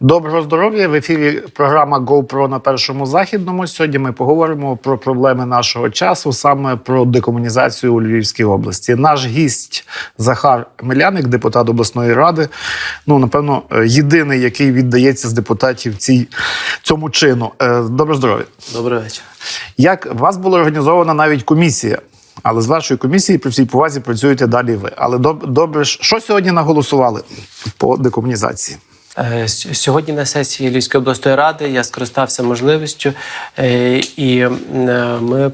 Доброго здоров'я! В ефірі програма GoPro на першому західному. Сьогодні ми поговоримо про проблеми нашого часу, саме про декомунізацію у Львівській області. Наш гість Захар Миляник, депутат обласної ради. Ну напевно, єдиний, який віддається з депутатів цій цьому чину. Е, Доброго здоров'я! Добрий вечір. Як у вас була організована навіть комісія? Але з вашої комісії при всій повазі працюєте далі ви. Але доб- добре, що сьогодні наголосували по декомунізації? Е, Сьогодні на сесії Львівської обласної ради я скористався можливістю, е, і е, ми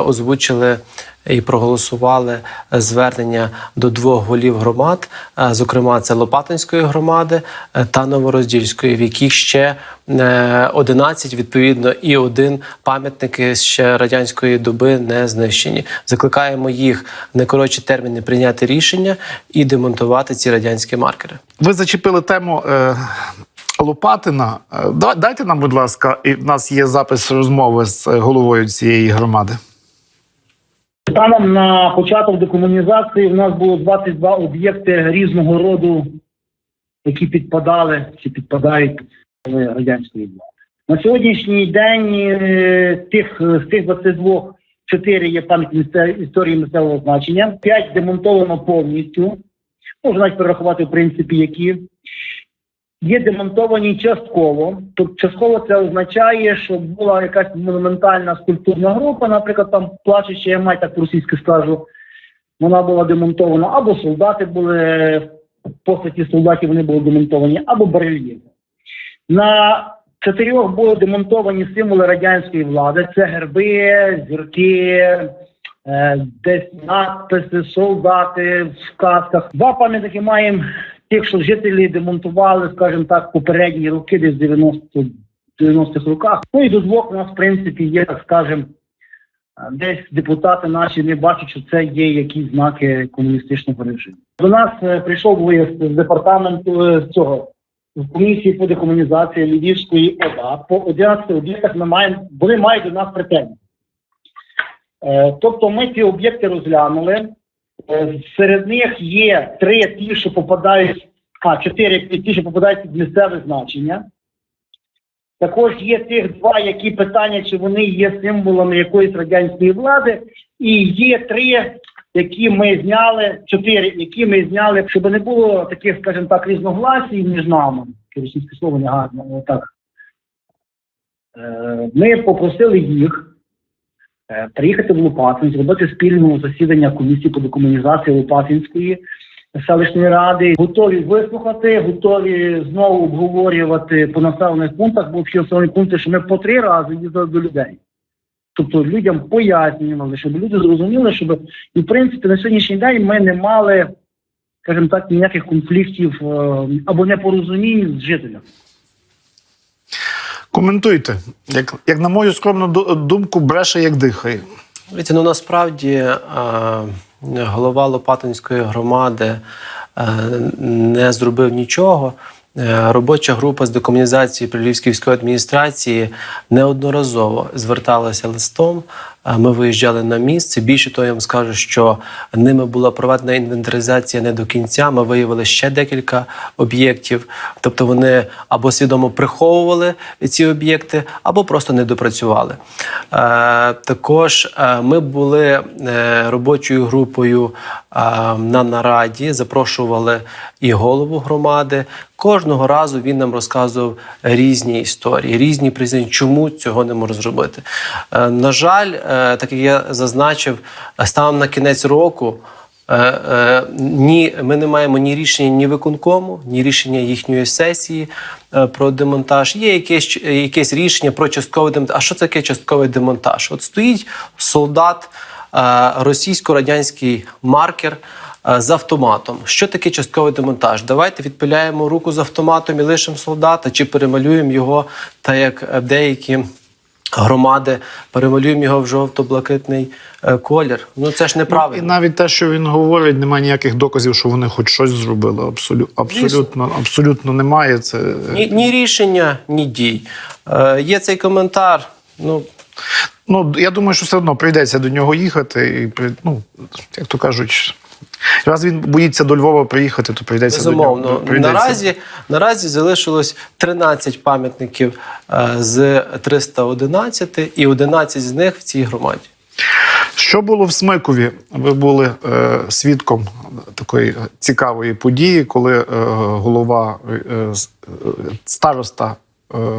озвучили і проголосували звернення до двох голів громад, е, зокрема, це Лопатинської громади е, та Новороздільської, в яких ще е, 11, відповідно, і один пам'ятники ще радянської доби не знищені. Закликаємо їх в найкоротші терміни прийняти рішення і демонтувати ці радянські маркери. Ви зачепили тему е, Лопатина. Е, Дайте нам, будь ласка, і в нас є запис розмови з е, головою цієї громади. Станом на початок декомунізації в нас було 22 об'єкти різного роду, які підпадали чи підпадають під радянської влади. На сьогоднішній день е, тих з тих 22 4 є пам'ять історії місцевого значення, 5 демонтовано повністю. Можна навіть перерахувати в принципі, які є демонтовані частково. Тобто частково це означає, що була якась монументальна скульптурна група, наприклад, там плачуча я мать, так по-російськи скажу. Вона була демонтована, або солдати були в постаті солдатів, вони були демонтовані, або барельєфи. На чотирьох були демонтовані символи радянської влади: це герби, зірки, е, десь надписи, солдати в касках. Два пам'ятники маємо тих, що жителі демонтували, скажімо так, попередні роки, десь в 90 90-х роках. Ну і до двох у нас, в принципі, є, так скажемо, десь депутати наші не бачать, що це є якісь знаки комуністичного режиму. До нас е, прийшов виїзд з департаменту е, цього з комісії по декомунізації Львівської ОДА. По 11 об'єктах ми маємо, вони мають до нас претензії. Е, тобто ми ці об'єкти розглянули. Е, Серед них є три ті, що попадають, а чотири ті, що попадають під місцеве значення. Також є тих два, які питання, чи вони є символами якоїсь радянської влади, і є три, які ми зняли, чотири, які ми зняли, щоб не було таких, скажімо так, різногласій між нами. Російське слово не гарне, але так. Е, Ми попросили їх е, приїхати в Лопатин, зробити спільне засідання комісії по декомунізації Лопатинської селищної ради. Готові вислухати, готові знову обговорювати по населених пунктах, бо всі населені пункти, що ми по три рази їздили до людей. Тобто людям пояснювали, щоб люди зрозуміли, щоб і в принципі на сьогоднішній день ми не мали, скажімо так, ніяких конфліктів е, або непорозумінь з жителями. Коментуйте, як, як на мою скромну думку, бреше як дихає. Дивіться, ну насправді е, голова Лопатинської громади е, не зробив нічого. Е, Робоча група з декомунізації при Львівській військовій адміністрації неодноразово зверталася листом. Е, Ми виїжджали на місце. Більше того, я вам скажу, що ними була проведена інвентаризація не до кінця. Ми виявили ще декілька об'єктів. Тобто вони або свідомо приховували ці об'єкти, або просто не допрацювали. Е, також ми були робочою групою на нараді, запрошували і голову громади. Кожного разу він нам розказував різні історії, різні признані, чому цього не може зробити. Е, на жаль, е, так як я зазначив, станом на кінець року. Е, Ні, ми не маємо ні рішення ні виконкому, ні рішення їхньої сесії про демонтаж. Є якесь, якесь рішення про частковий демонтаж. А що таке частковий демонтаж? От стоїть солдат, російсько-радянський маркер з автоматом. Що таке частковий демонтаж? Давайте відпиляємо руку з автоматом і лишимо солдата, чи перемалюємо його, так як е, деякі. Громади перемалюємо його в жовто-блакитний е, колір. Ну це ж неправильно. І навіть те, що він говорить, немає ніяких доказів, що вони хоч щось зробили. Абсолютно, абсолютно, абсолютно немає. Це Ні, ні рішення, ні дій. Е, є цей коментар. Ну ну я думаю, що все одно прийдеться до нього їхати, і ну як то кажуть, Раз він боїться до Львова приїхати, то прийдеться Безумовно, до нього. прийдеться. наразі, наразі залишилось 13 пам'ятників е, з 311, і 11 з них в цій громаді. Що було в Смикові? Ви були е, свідком такої цікавої події, коли е, голова е, е, староста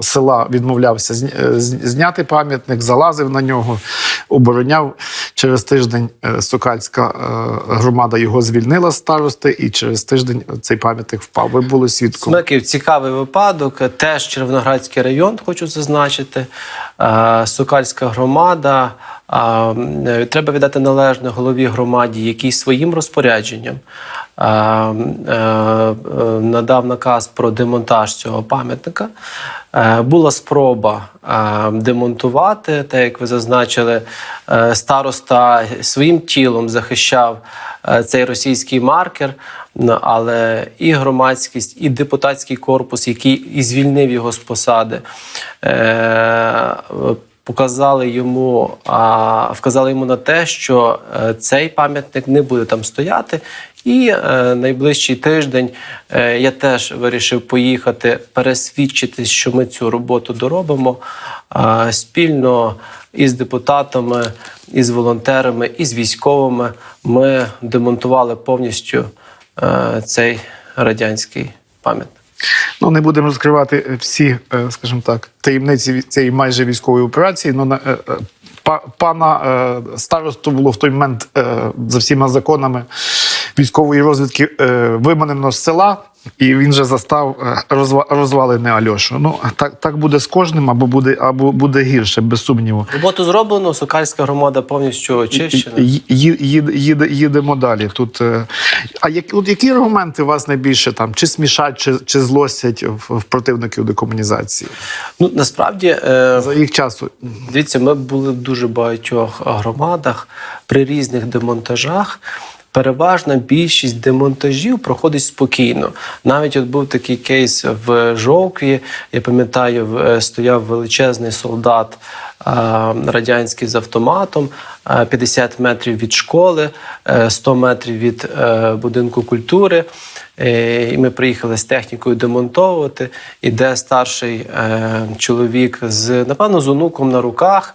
села відмовлявся е, зняти пам'ятник, залазив на нього, обороняв. Через тиждень е, Сокальська е, громада його звільнила старости, і через тиждень цей пам'ятник впав. Ви були свідком. Смиків цікавий випадок. Теж Червоноградський район, хочу зазначити. Е, Сокальська громада. Е, Треба віддати належне голові громаді, який своїм розпорядженням е, е, надав наказ про демонтаж цього пам'ятника. Була спроба демонтувати, так як ви зазначили, староста своїм тілом захищав цей російський маркер. Але і громадськість, і депутатський корпус, який і звільнив його з посади, показали йому, а, вказали йому на те, що е, цей пам'ятник не буде там стояти. І е, найближчий тиждень е, я теж вирішив поїхати пересвідчитись, що ми цю роботу доробимо е, спільно із депутатами, із волонтерами, із військовими. Ми демонтували повністю е, цей радянський пам'ятник. Ну, не будемо розкривати всі, е, скажімо так, таємниці цієї майже військової операції. Ну, на, е, е, па- пана е, старосту було в той момент е, за всіма законами військової розвідки е, виманено з села, і він же застав е, розва, розвалини Альошу. Ну, так, так буде з кожним, або буде, або буде гірше, без сумніву. Роботу зроблено, Сокальська громада повністю очищена. Ї- ї- їд- їд- Їдемо далі. Тут, е, а як, от які аргументи вас найбільше там чи смішать, чи, чи злостять в, в противників декомунізації? Ну насправді е, За їх часу Дивіться, ми були в дуже багатьох громадах при різних демонтажах. Переважна більшість демонтажів проходить спокійно. Навіть от був такий кейс в Жовкві. Я пам'ятаю, е, стояв величезний солдат е, радянський з автоматом, е, 50 метрів від школи, е, 100 метрів від е, будинку культури. Е, І ми приїхали з технікою демонтовувати. Іде старший е, чоловік з, напевно, з онуком на руках.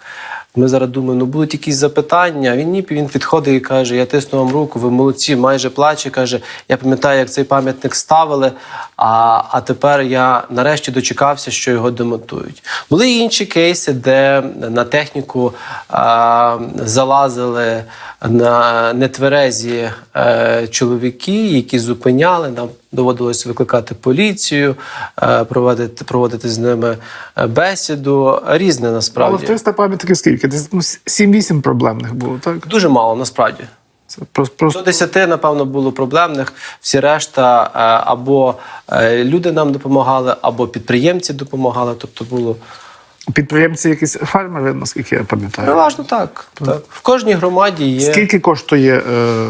Ми зараз думаємо, ну будуть якісь запитання. Він ні, він підходить і каже: Я тисну вам руку, ви молодці, майже плаче. каже: Я пам'ятаю, як цей пам'ятник ставили. А, а тепер я нарешті дочекався, що його демонтують. Були інші кейси, де на техніку а, залазили на нетверезі е, чоловіки, які зупиняли. Нам доводилось викликати поліцію, е, проводити, проводити з ними е, бесіду. Різне але насправді. в 300 пам'ятників скільки? Десь ну, 7-8 проблемних було, так? Дуже мало насправді. Це просто, просто До 10, напевно, було проблемних. Всі решта е, або е, люди нам допомагали, або підприємці допомагали. Тобто було підприємці, якісь фермери, наскільки я пам'ятаю. переважно так. так. В кожній громаді є. Скільки коштує е,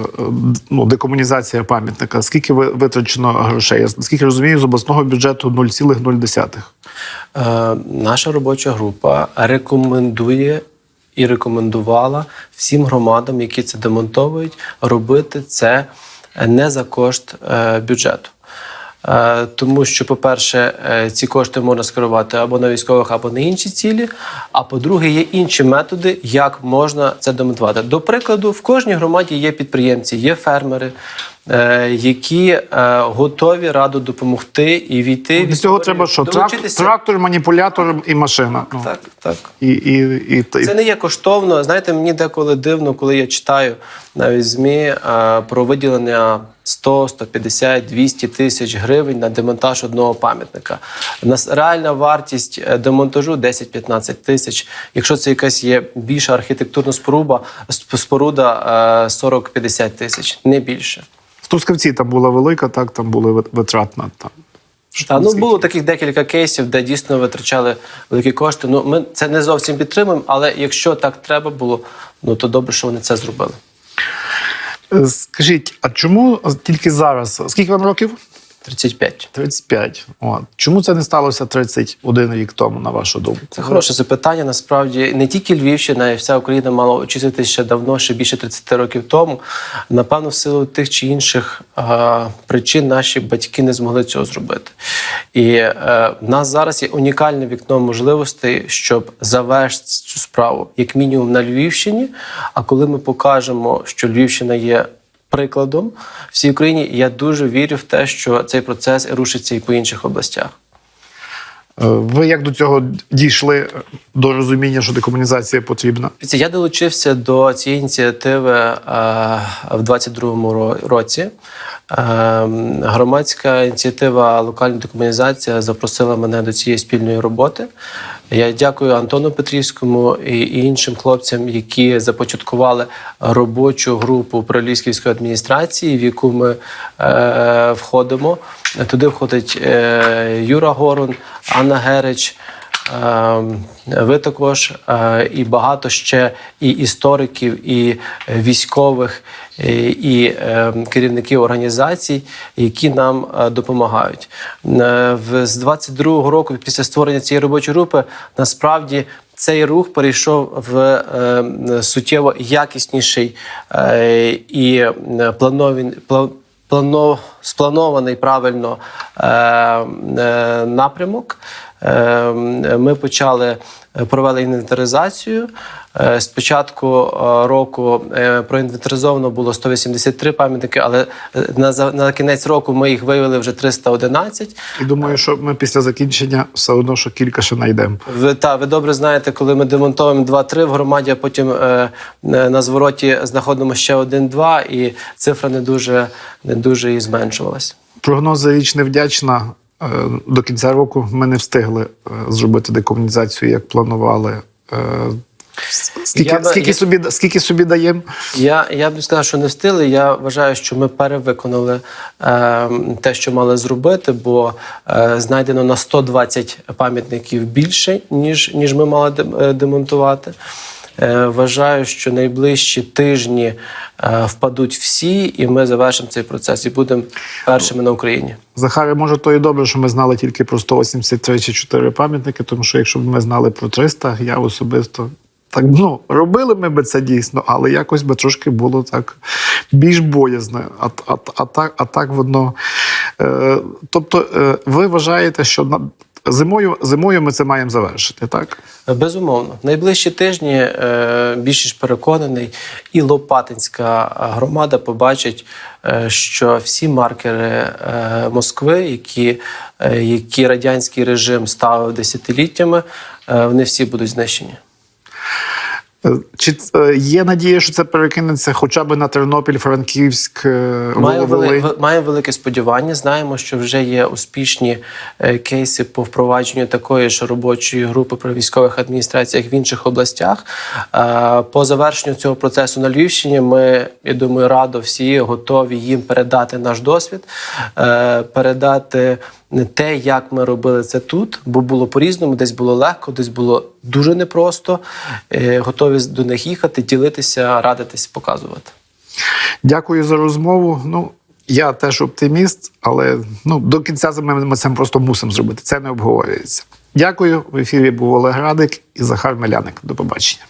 ну, декомунізація пам'ятника? Скільки ви- витрачено грошей? Я наскільки розумію, з обласного бюджету 0,0. Е, наша робоча група рекомендує і рекомендувала всім громадам, які це демонтовують, робити це не за кошт е, бюджету. Е, Тому що, по-перше, е, ці кошти можна скерувати або на військових, або на інші цілі. А по-друге, є інші методи, як можна це демонтувати. До прикладу, в кожній громаді є підприємці, є фермери, е, які готові радо допомогти і війти. Від цього треба що? Долучитися. трактор, маніпулятор і машина. Ну, Так, так. І, і, і, Це не є коштовно. Знаєте, мені деколи дивно, коли я читаю навіть ЗМІ про виділення 100, 150, 200 тисяч гривень на демонтаж одного пам'ятника. Нас реальна вартість е, демонтажу 10-15 тисяч. Якщо це якась є більша архітектурна споруда, споруда е, 40-50 тисяч, не більше. В Трускавці там була велика, так, там були вит- витратна. Там. Та, ну було таких декілька кейсів, де дійсно витрачали великі кошти. Ну ми це не зовсім підтримуємо, але якщо так треба було, ну то добре, що вони це зробили. Скажіть, а чому тільки зараз? Скільки вам років? 35. 35. От. Чому це не сталося 31 рік тому, на вашу думку? Це хороше запитання. Насправді не тільки Львівщина, і вся Україна мала очиститися ще давно, ще більше 30 років тому. Напевно, в силу тих чи інших е, причин наші батьки не змогли цього зробити. І е, в нас зараз є унікальне вікно можливостей, щоб завершити цю справу, як мінімум на Львівщині. А коли ми покажемо, що Львівщина є прикладом всій Україні, я дуже вірю в те, що цей процес рушиться і по інших областях. Е, Ви як до цього дійшли е, до розуміння, що декомунізація потрібна? Я долучився до цієї ініціативи е, в 22-му році. Громадська ініціатива Локальна декомунізація запросила мене до цієї спільної роботи. Я дякую Антону Петрівському і іншим хлопцям, які започаткували робочу групу пролісківської адміністрації, в яку ми е, входимо. Туди входить е, Юра Горун, Анна Герич. Е, Ви також е, і багато ще і істориків, і військових, і, і е, керівників організацій, які нам е, допомагають. Е, З 22-го року, після створення цієї робочої групи, насправді цей рух перейшов в е, суттєво якісніший і плановін- плано, спланований правильно напрямок. Е, Ми почали е, провели інвентаризацію. Е, З початку е, року е, проінвентаризовано було 183 пам'ятники, але е, на, на кінець року ми їх виявили вже 311. І думаю, що ми після закінчення все одно, що кілька ще знайдемо. Ви та ви добре знаєте, коли ми демонтуємо 2-3 в громаді, а потім е, е, на звороті знаходимо ще один-два, і цифра не дуже не дуже і зменшувалась. Прогноза річ невдячна. Е, До кінця року ми не встигли е, зробити декомунізацію, як планували. Е, Скільки, Я скільки, я- собі, скільки собі даємо? Я, я б сказав, що не встигли. Я вважаю, що ми перевиконали е, те, що мали зробити, бо е, знайдено на 120 пам'ятників більше, ніж, ніж ми мали де- демонтувати. Е, вважаю, що найближчі тижні е, впадуть всі, і ми завершимо цей процес і будемо першими на Україні. Захаре, може, то і добре, що ми знали тільки про 183 чи 4 пам'ятники, тому що якщо б ми знали про 300, я особисто так ну робили ми би це дійсно, але якось би трошки було так більш боязно. А, а, а, так, а так воно. Е, тобто, е, ви вважаєте, що зимою, зимою ми це маємо завершити, так? Безумовно, найближчі тижні е, більш ніж переконаний, і Лопатинська громада побачить, е, що всі маркери е, Москви, які, які радянський режим ставив десятиліттями, вони всі будуть знищені. Е, Чи е, є надія, що це перекинеться хоча б на Тернопіль, Франківськ, е, Маємо, вели, маємо велике сподівання. Знаємо, що вже є успішні кейси по впровадженню такої ж робочої групи при військових адміністраціях в інших областях. По завершенню цього процесу на Львівщині ми, я думаю, радо всі готові їм передати наш досвід, передати те, як ми робили це тут, бо було по-різному, десь було легко, десь було дуже непросто. Е, Готові до них їхати, ділитися, радитись, показувати. Дякую за розмову. Ну, я теж оптиміст, але ну, до кінця зими ми це просто мусимо зробити. Це не обговорюється. Дякую. В ефірі був Олег Радик і Захар Меляник. До побачення.